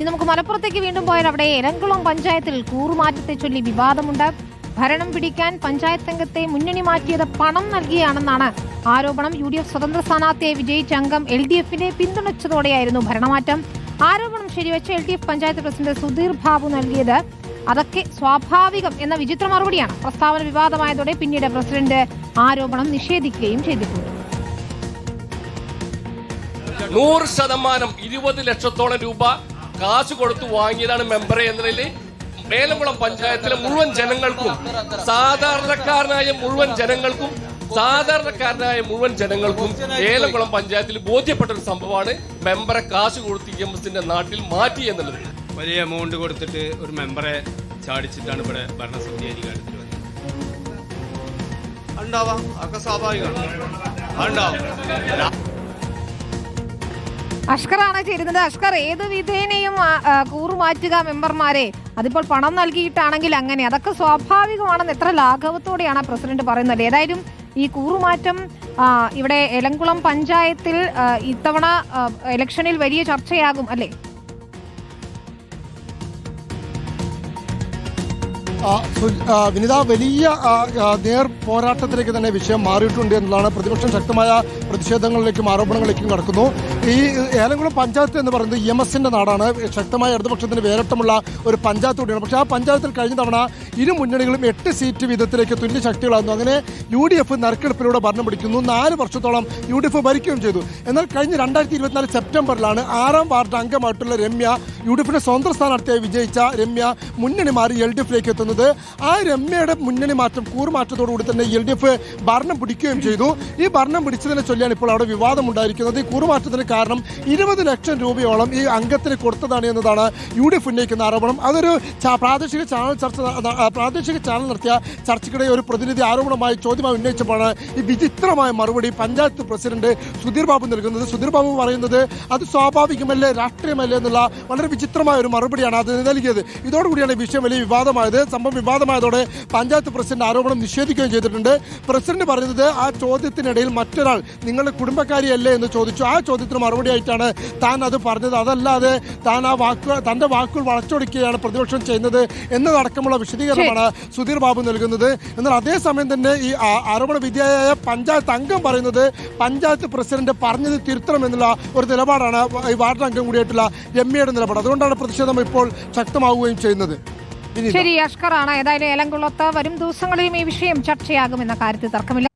ഇനി നമുക്ക് മലപ്പുറത്തേക്ക് വീണ്ടും പോയാൽ അവിടെ എലങ്കുളം പഞ്ചായത്തിൽ കൂറുമാറ്റത്തെ ചൊല്ലി വിവാദമുണ്ട്. ഭരണം പിടിക്കാൻ പഞ്ചായത്ത് അംഗത്തെ മുന്നണി മാറ്റിയത് പണം നൽകിയാണെന്നാണ് ആരോപണം. യു ഡി എഫ് സ്വതന്ത്ര സ്ഥാനാർത്ഥിയെ വിജയിച്ച അംഗം എൽ ഡി എഫിനെ പിന്തുണച്ചതോടെയായിരുന്നു ഭരണമാറ്റം. ആരോപണം ശരിവെച്ച L D F panchayat president Sudheer Babu നൽകിയത് അതൊക്കെ സ്വാഭാവികം എന്ന വിചിത്ര മറുപടിയാണ്. പ്രസ്താവന വിവാദമായതോടെ പിന്നീട് പ്രസിഡന്റ് ആരോപണം നിഷേധിക്കുകയും ചെയ്തിട്ടുണ്ട്. നൂറ് ശതമാനം ഇരുപത് ലക്ഷത്തോളം രൂപ കാശ് കൊടുത്തു വാങ്ങിയതാണ് മെമ്പറെ എന്നതിൽ മേലംകുളം പഞ്ചായത്തിലെ മുഴുവൻ ജനങ്ങൾക്കും സാധാരണക്കാരനായ മുഴുവൻ ജനങ്ങൾക്കും സാധാരണക്കാരനായ മുഴുവൻ ജനങ്ങൾക്കും ഏലംകുളം പഞ്ചായത്തിൽ ബോധ്യപ്പെട്ട ഒരു സംഭവമാണ് മെമ്പറെ കാശ് കൊടുത്ത് ഇ എം എസിന്റെ നാട്ടിൽ മാറ്റി എന്നുള്ളത്. വലിയ എമൗണ്ട് കൊടുത്തിട്ട് ഒരു മെമ്പറെ ചാടിച്ചിട്ടാണ് ഇവിടെ ഭരണസമിതി അധികാരത്തിൽ വന്നത്. ഉണ്ടാവാം. അതൊക്കെ സ്വാഭാവികമാണ്. അതുണ്ടാവും അഷ്കറാണ് ചേരുന്നത് അഷ്കർ ഏത് വിധേനയും കൂറുമാറ്റുക മെമ്പർമാരെ. അതിപ്പോൾ പണം നൽകിയിട്ടാണെങ്കിൽ അങ്ങനെ. അതൊക്കെ സ്വാഭാവികമാണെന്ന് എത്ര ലാഘവത്തോടെയാണ് പ്രസിഡന്റ് പറയുന്നത്. ഏതായാലും ഈ കൂറുമാറ്റം ഇവിടെ എലങ്കുളം പഞ്ചായത്തിൽ ഇത്തവണ ഇലക്ഷനിൽ വലിയ ചർച്ചയാകും അല്ലേ? വിനിത വലിയ നേർ പോരാട്ടത്തിലേക്ക് തന്നെ വിഷയം മാറിയിട്ടുണ്ട് എന്നുള്ളതാണ് പ്രതിപക്ഷം ശക്തമായ പ്രതിഷേധങ്ങളിലേക്കും ആരോപണങ്ങളിലേക്കും കടക്കുന്നു. ഈ ഏലംകുളം പഞ്ചായത്ത് എന്ന് പറയുന്നത് ഇ എം എസിന്റെ നാടാണ്. ശക്തമായ ഇടതുപക്ഷത്തിന് വേരട്ടമുള്ള ഒരു പഞ്ചായത്ത് കൂടിയാണ്. പക്ഷേ ആ പഞ്ചായത്തിൽ കഴിഞ്ഞ തവണ ഇരു മുന്നണികളും എട്ട് സീറ്റ് വീതത്തിലേക്ക് തുല്യ ശക്തികളായിരുന്നു. അങ്ങനെ യു ഡി എഫ് നറുക്കെടുപ്പിലൂടെ ഭരണം പിടിക്കുന്നു. നാല് വർഷത്തോളം യു ഡി എഫ് ഭരിക്കുകയും ചെയ്തു. എന്നാൽ കഴിഞ്ഞ രണ്ടായിരത്തി ഇരുപത്തിനാല് സെപ്റ്റംബറിലാണ് ആറാം വാർഡ് അംഗമായിട്ടുള്ള രമ്യ യു ഡി എഫിന്റെ സ്വന്തം സ്ഥാനാർത്ഥിയായി വിജയിച്ച രമ്യ മുന്നണി മാറി എൽ ഡി എഫിലേക്ക് എത്തുന്നത്. ആ രമ്യയുടെ മുന്നണി മാറ്റം കൂറുമാറ്റത്തോടുകൂടി തന്നെ എൽ ഡി എഫ് ഭരണം പിടിക്കുകയും ചെയ്തു. ഈ ഭരണം പിടിച്ചതിനെ ചൊല്ലിയാണ് ഇപ്പോൾ അവിടെ വിവാദം ഉണ്ടായിരിക്കുന്നത്. ഈ കൂറുമാറ്റത്തിന് കാരണം ഇരുപത് ലക്ഷം രൂപയോളം ഈ അംഗത്തിന് കൊടുത്തതാണ് എന്നതാണ് യു ഡി എഫ് ഉന്നയിക്കുന്ന ആരോപണം. അതൊരു പ്രാദേശിക ചാനൽ ചർച്ച പ്രാദേശിക ചാനൽ നടത്തിയ ചർച്ചയ്ക്കിടെ ഒരു പ്രതിനിധി ആരോപണമായി ചോദ്യമായി ഉന്നയിച്ചപ്പോഴാണ് ഈ വിചിത്രമായ മറുപടി പഞ്ചായത്ത് പ്രസിഡന്റ് സുധീർ ബാബു നൽകുന്നത്. സുധീർ ബാബു പറയുന്നത് അത് സ്വാഭാവികമല്ലേ രാഷ്ട്രീയമല്ലേ എന്നുള്ള വളരെ വിചിത്രമായ ഒരു മറുപടിയാണ് അത് നൽകിയത്. ഇതോടുകൂടിയാണ് ഈ വിഷയം വലിയ വിവാദമായത്. സംഭവം വിവാദമായതോടെ പഞ്ചായത്ത് പ്രസിഡന്റ് ആരോപണം നിഷേധിക്കുകയും ചെയ്തിട്ടുണ്ട്. പ്രസിഡന്റ് പറയുന്നത് ആ ചോദ്യത്തിനിടയിൽ മറ്റൊരാൾ നിങ്ങളുടെ കുടുംബക്കാരിയല്ലേ എന്ന് ചോദിച്ചു. ആ ചോദ്യത്തിന് മറുപടിയായിട്ടാണ് താൻ അത് പറഞ്ഞത്. അതല്ലാതെ താൻ ആ വാക്ക് തന്റെ വാക്കുകൾ വളച്ചൊടിക്കുകയാണ് പ്രതിപക്ഷം ചെയ്യുന്നത് എന്നതടക്കമുള്ള വിശദീകരണമാണ് സുധീർ ബാബു നൽകുന്നത്. എന്നാൽ അതേസമയം തന്നെ ഈ ആരോപണ വിധേയയായ പഞ്ചായത്ത് അംഗം പറയുന്നത് പഞ്ചായത്ത് പ്രസിഡന്റ് പറഞ്ഞത് തിരുത്തണം എന്നുള്ള ഒരു നിലപാടാണ് ഈ വാർഡ് അംഗം കൂടിയായിട്ടുള്ള രമ്യയുടെ നിലപാട്. അതുകൊണ്ടാണ് പ്രതിഷേധം ഇപ്പോൾ ശക്തമാവുകയും ചെയ്യുന്നത്. ശരി അഷ്കറാണ്. ഏതായാലും ഏലംകുളത്ത് വരും ദിവസങ്ങളിലും ഈ വിഷയം ചർച്ചയാകുമെന്ന കാര്യത്തിൽ തർക്കമില്ല.